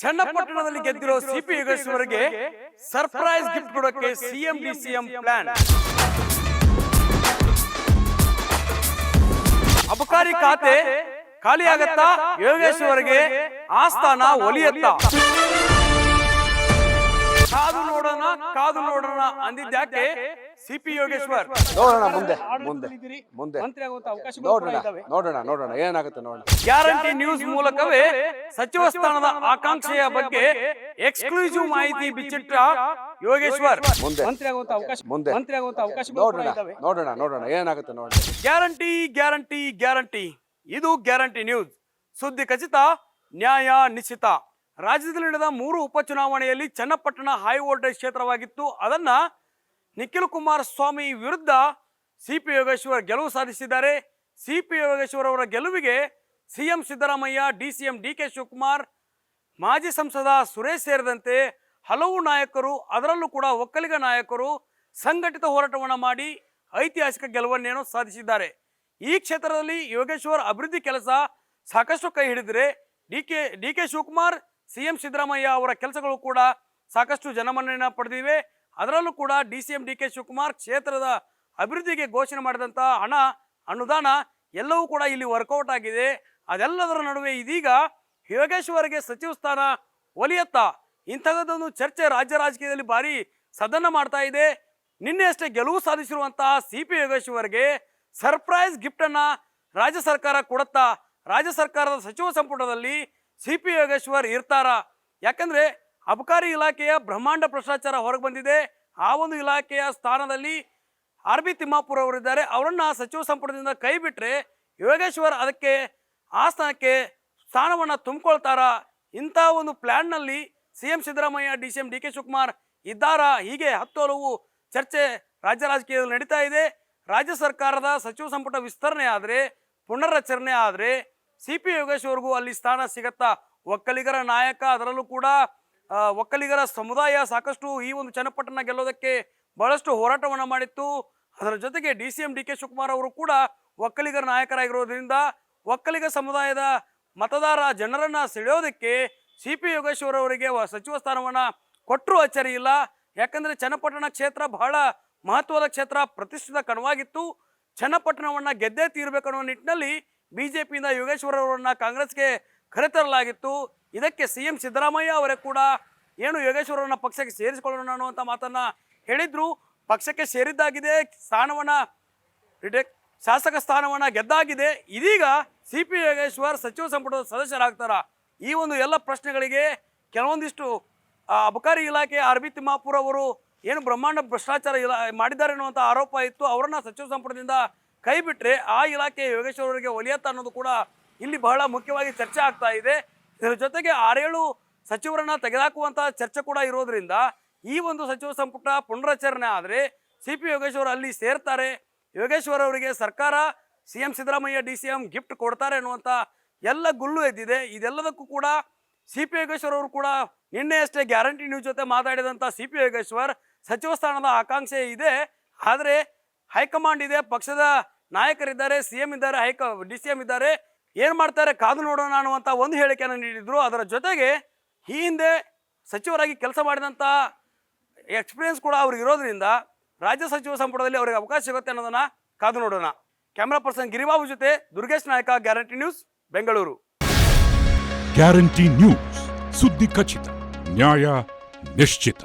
ಚನ್ನಪಟ್ಟಣದಲ್ಲಿ ಗೆದ್ದಿರೋ ಸಿಪಿ ಯೋಗೇಶ್ವರ್ಗೆ ಸರ್ಪ್ರೈಸ್ ಗಿಫ್ಟ್ ಕೊಡೋಕೆ ಸಿಎಂ ಡಿ ಸಿಎಂ ಪ್ಲಾನ್ ಅಬಕಾರಿ ಖಾತೆ ಖಾಲಿ ಆಗತ್ತಾ? ಯೋಗೇಶ್ವರ್ಗೆ ಆಸ್ಥಾನ ಒಲಿಯತ್ತಾ? ಕಾದು ನೋಡೋಣ ಕಾದು ನೋಡೋಣ ಅಂದಿದ್ಯಾಕೆ ಸಿಪಿ ಯೋಗೇಶ್ವರ್. ನೋಡೋಣ ಮುಂದೆ ಮುಂದೆ ಮುಂದೆ. ಮಂತ್ರಿ ಆಗುವಂತ ಅವಕಾಶಗಳು ಕೂಡ ನೋಡೋಣ ಇದ್ದಾವೆ. ನೋಡೋಣ ನೋಡೋಣ ಏನಾಗುತ್ತೆ ನೋಡೋಣ. ಗ್ಯಾರಂಟಿ ನ್ಯೂಸ್ ಮೂಲಕವೇ ಸಚಿವ ಸ್ಥಾನದ ಆಕಾಂಕ್ಷೆಯ ಬಗ್ಗೆ ಎಕ್ಸ್ಕ್ಲೂಸಿವ್ ಮಾಹಿತಿ ಬಿಚ್ಚಿಟ್ಟ ಯೋಗೇಶ್ವರ್. ಮುಂದೆ. ಮಂತ್ರಿ ಆಗುವಂತ ಅವಕಾಶ ಮುಂದೆ. ಮಂತ್ರಿ ಆಗುವಂತ ಅವಕಾಶಗಳು ನೋಡೋಣ ಇದ್ದಾವೆ. ನೋಡೋಣ ನೋಡೋಣ ಏನಾಗುತ್ತೆ ನೋಡೋಣ. Guarantee guarantee guarantee. ಇದು ಗ್ಯಾರಂಟಿ ನ್ಯೂಸ್. ಸುದ್ದಿ ಖಚಿತ ನ್ಯಾಯ ನಿಶ್ಚಿತ. ರಾಜ್ಯದಲ್ಲಿ ನಡೆದ ಮೂರು ಉಪಚುನಾವಣೆಯಲ್ಲಿ ಚನ್ನಪಟ್ಟಣ ಹೈ ವೋಲ್ಟೇಜ್ ಕ್ಷೇತ್ರವಾಗಿತ್ತು. ಅದನ್ನ ನಿಖಿಲ್ ಕುಮಾರಸ್ವಾಮಿ ವಿರುದ್ಧ ಸಿ ಪಿ ಯೋಗೇಶ್ವರ್ ಗೆಲುವು ಸಾಧಿಸಿದ್ದಾರೆ. ಸಿ ಪಿ ಯೋಗೇಶ್ವರ್ ಅವರ ಗೆಲುವಿಗೆ CM Siddaramaiah, D C M D K Shivakumar, ಮಾಜಿ ಸಂಸದ ಸುರೇಶ್ ಸೇರಿದಂತೆ ಹಲವು ನಾಯಕರು, ಅದರಲ್ಲೂ ಕೂಡ ಒಕ್ಕಲಿಗ ನಾಯಕರು ಸಂಘಟಿತ ಹೋರಾಟವನ್ನು ಮಾಡಿ ಐತಿಹಾಸಿಕ ಗೆಲುವನ್ನೇನು ಸಾಧಿಸಿದ್ದಾರೆ. ಈ ಕ್ಷೇತ್ರದಲ್ಲಿ ಯೋಗೇಶ್ವರ್ ಅಭಿವೃದ್ಧಿ ಕೆಲಸ ಸಾಕಷ್ಟು ಕೈ ಹಿಡಿದರೆ D K D K Shivakumar, C M Siddaramaiah ಅವರ ಕೆಲಸಗಳು ಕೂಡ ಸಾಕಷ್ಟು ಜನಮನ್ನಣೆ ಪಡೆದಿವೆ. ಅದರಲ್ಲೂ ಕೂಡ D C M D K Shivakumar ಕ್ಷೇತ್ರದ ಅಭಿವೃದ್ಧಿಗೆ ಘೋಷಣೆ ಮಾಡಿದಂಥ ಹಣ, ಅನುದಾನ ಎಲ್ಲವೂ ಕೂಡ ಇಲ್ಲಿ ವರ್ಕೌಟ್ ಆಗಿದೆ. ಅದೆಲ್ಲದರ ನಡುವೆ ಇದೀಗ ಯೋಗೇಶ್ವರ್ಗೆ ಸಚಿವ ಸ್ಥಾನ ಒಲಿಯತ್ತ. ಇಂಥದ್ದೊಂದು ಚರ್ಚೆ ರಾಜ್ಯ ರಾಜಕೀಯದಲ್ಲಿ ಭಾರಿ ಸದನ ಮಾಡ್ತಾ ಇದೆ. ನಿನ್ನೆ ಅಷ್ಟೇ ಗೆಲುವು ಸಾಧಿಸಿರುವಂತಹ ಸಿ ಪಿ ಯೋಗೇಶ್ವರ್ಗೆ ಸರ್ಪ್ರೈಸ್ ಗಿಫ್ಟನ್ನು ರಾಜ್ಯ ಸರ್ಕಾರ ಕೊಡುತ್ತಾ, ರಾಜ್ಯ ಸರ್ಕಾರದ ಸಚಿವ ಸಂಪುಟದಲ್ಲಿ ಸಿ ಪಿ ಯೋಗೇಶ್ವರ್ ಇರ್ತಾರ? ಯಾಕಂದ್ರೆ ಅಬಕಾರಿ ಇಲಾಖೆಯ ಬ್ರಹ್ಮಾಂಡ ಭ್ರಷ್ಟಾಚಾರ ಹೊರಗೆ ಬಂದಿದೆ. ಆ ಒಂದು ಇಲಾಖೆಯ ಸ್ಥಾನದಲ್ಲಿ ಆರ್ ಬಿ ತಿಮ್ಮಾಪುರ ಅವರಿದ್ದಾರೆ. ಅವರನ್ನ ಸಚಿವ ಸಂಪುಟದಿಂದ ಕೈ ಬಿಟ್ಟರೆ ಯೋಗೇಶ್ವರ್ ಅದಕ್ಕೆ ಆ ಸ್ಥಾನಕ್ಕೆ ಸ್ಥಾನವನ್ನು ತುಂಬಿಕೊಳ್ತಾರ? ಇಂಥ ಒಂದು ಪ್ಲ್ಯಾನ್ನಲ್ಲಿ C M Siddaramaiah, D C M D K Shivakumar ಇದ್ದಾರಾ? ಹೀಗೆ ಹತ್ತು ಹಲವು ಚರ್ಚೆ ರಾಜ್ಯ ರಾಜಕೀಯದಲ್ಲಿ ನಡೀತಾ ಇದೆ. ರಾಜ್ಯ ಸರ್ಕಾರದ ಸಚಿವ ಸಂಪುಟ ವಿಸ್ತರಣೆ ಆದರೆ, ಪುನರ್ರಚನೆ ಆದರೆ, ಸಿ ಪಿ ಯೋಗೇಶ್ವರ್ಗೂ ಅಲ್ಲಿ ಸ್ಥಾನ ಸಿಗತ್ತಾ? ಒಕ್ಕಲಿಗರ ನಾಯಕ ಅದರಲ್ಲೂ ಕೂಡ ಒಕ್ಕಲಿಗರ ಸಮುದಾಯ ಸಾಕಷ್ಟು ಈ ಒಂದು ಚನ್ನಪಟ್ಟಣ ಗೆಲ್ಲೋದಕ್ಕೆ ಬಹಳಷ್ಟು ಹೋರಾಟವನ್ನು ಮಾಡಿತ್ತು. ಅದರ ಜೊತೆಗೆ D C M D K Shivakumar ಅವರು ಕೂಡ ಒಕ್ಕಲಿಗರ ನಾಯಕರಾಗಿರೋದ್ರಿಂದ ಒಕ್ಕಲಿಗ ಸಮುದಾಯದ ಮತದಾರ ಜನರನ್ನು ಸೆಳೆಯೋದಕ್ಕೆ ಸಿ ಪಿ ಯೋಗೇಶ್ವರ್ ಅವರಿಗೆ ಸಚಿವ ಸ್ಥಾನವನ್ನು ಕೊಟ್ಟರೂ ಅಚ್ಚರಿ ಇಲ್ಲ. ಯಾಕಂದರೆ ಚನ್ನಪಟ್ಟಣ ಕ್ಷೇತ್ರ ಬಹಳ ಮಹತ್ವದ ಕ್ಷೇತ್ರ, ಪ್ರತಿಷ್ಠಿತ ಕಣವಾಗಿತ್ತು. ಚನ್ನಪಟ್ಟಣವನ್ನು ಗೆದ್ದೇ ತೀರಬೇಕನ್ನೋ ನಿಟ್ಟಿನಲ್ಲಿ ಬಿ ಜೆ ಪಿಯಿಂದ ಯೋಗೇಶ್ವರ್ ಅವರನ್ನು ಕಾಂಗ್ರೆಸ್ಗೆ ಕರೆತರಲಾಗಿತ್ತು. ಇದಕ್ಕೆ ಸಿ ಎಂ ಸಿದ್ದರಾಮಯ್ಯ ಅವರೇ ಕೂಡ ಏನು ಯೋಗೇಶ್ವರನ ಪಕ್ಷಕ್ಕೆ ಸೇರಿಸಿಕೊಳ್ಳೋಣ ಅನ್ನುವಂಥ ಮಾತನ್ನ ಹೇಳಿದ್ರು. ಪಕ್ಷಕ್ಕೆ ಸೇರಿದ್ದಾಗಿದೆ, ಸ್ಥಾನವನ್ನ ಶಾಸಕ ಸ್ಥಾನವನ್ನ ಗೆದ್ದಾಗಿದೆ. ಇದೀಗ ಸಿ ಪಿ ಯೋಗೇಶ್ವರ್ ಸಚಿವ ಸಂಪುಟದ ಸದಸ್ಯರಾಗ್ತಾರ. ಈ ಒಂದು ಎಲ್ಲ ಪ್ರಶ್ನೆಗಳಿಗೆ ಕೆಲವೊಂದಿಷ್ಟು ಅಬಕಾರಿ ಇಲಾಖೆ ಆರ್ ಬಿ ತಿಮ್ಮಾಪುರ್ ಅವರು ಏನು ಬ್ರಹ್ಮಾಂಡ ಭ್ರಷ್ಟಾಚಾರ ಇಲಾ, ಮಾಡಿದ್ದಾರೆ ಅನ್ನುವಂಥ ಆರೋಪ ಇತ್ತು. ಅವರನ್ನ ಸಚಿವ ಸಂಪುಟದಿಂದ ಕೈ ಬಿಟ್ಟರೆ ಆ ಇಲಾಖೆ ಯೋಗೇಶ್ವರ ಅವರಿಗೆ ಒಲಿಯತ್ತ ಅನ್ನೋದು ಕೂಡ ಇಲ್ಲಿ ಬಹಳ ಮುಖ್ಯವಾಗಿ ಚರ್ಚೆ ಆಗ್ತಾ ಇದೆ. ಇದರ ಜೊತೆಗೆ ಆರೇಳು ಸಚಿವರನ್ನ ತೆಗೆದಾಕುವಂತಹ ಚರ್ಚೆ ಕೂಡ ಇರೋದ್ರಿಂದ ಈ ಒಂದು ಸಚಿವ ಸಂಪುಟ ಪುನರಚರಣೆ ಆದರೆ ಸಿ ಪಿ ಯೋಗೇಶ್ವರ್ ಅಲ್ಲಿ ಸೇರ್ತಾರೆ. ಯೋಗೇಶ್ವರ್ ಅವರಿಗೆ ಸರ್ಕಾರ, C M Siddaramaiah D C M gift ಕೊಡ್ತಾರೆ ಅನ್ನುವಂಥ ಎಲ್ಲ ಗುಲ್ಲು ಎದ್ದಿದೆ. ಇದೆಲ್ಲದಕ್ಕೂ ಕೂಡ ಸಿ ಪಿ ಯೋಗೇಶ್ವರ್ ಅವರು ಕೂಡ ನಿನ್ನೆಯಷ್ಟೇ ಗ್ಯಾರಂಟಿ ನ್ಯೂಸ್ ಜೊತೆ ಮಾತಾಡಿದಂಥ ಸಿ ಪಿ ಯೋಗೇಶ್ವರ್ ಸಚಿವ ಸ್ಥಾನದ ಆಕಾಂಕ್ಷೆ ಇದೆ. ಆದರೆ ಹೈಕಮಾಂಡ್ ಇದೆ, ಪಕ್ಷದ ನಾಯಕರಿದ್ದಾರೆ, ಸಿ ಎಂ ಇದ್ದಾರೆ, ಹೈಕ, ಡಿ ಸಿ ಎಂ ಇದ್ದಾರೆ. ಏನು ಮಾಡ್ತಾರೆ? ಕಾದು ನೋಡೋಣ ಅನ್ನುವಂಥ ಒಂದು ಹೇಳಿಕೆಯನ್ನು ನೀಡಿದರು. ಅದರ ಜೊತೆಗೆ ಈ ಹಿಂದೆ ಸಚಿವರಾಗಿ ಕೆಲಸ ಮಾಡಿದಂಥ ಎಕ್ಸ್ಪೀರಿಯನ್ಸ್ ಕೂಡ ಅವ್ರಿಗೆ ಇರೋದ್ರಿಂದ ರಾಜ್ಯ ಸಚಿವ ಸಂಪುಟದಲ್ಲಿ ಅವರಿಗೆ ಅವಕಾಶ ಸಿಗುತ್ತೆ ಅನ್ನೋದನ್ನು ಕಾದು ನೋಡೋಣ. ಕ್ಯಾಮ್ರಾ ಪರ್ಸನ್ ಗಿರಿಬಾಬು ಜೊತೆ Durgesh Nayak, guarantee news, Bengaluru. Guarantee news, ಸುದ್ದಿ ಖಚಿತ, ನ್ಯಾಯ ನಿಶ್ಚಿತ.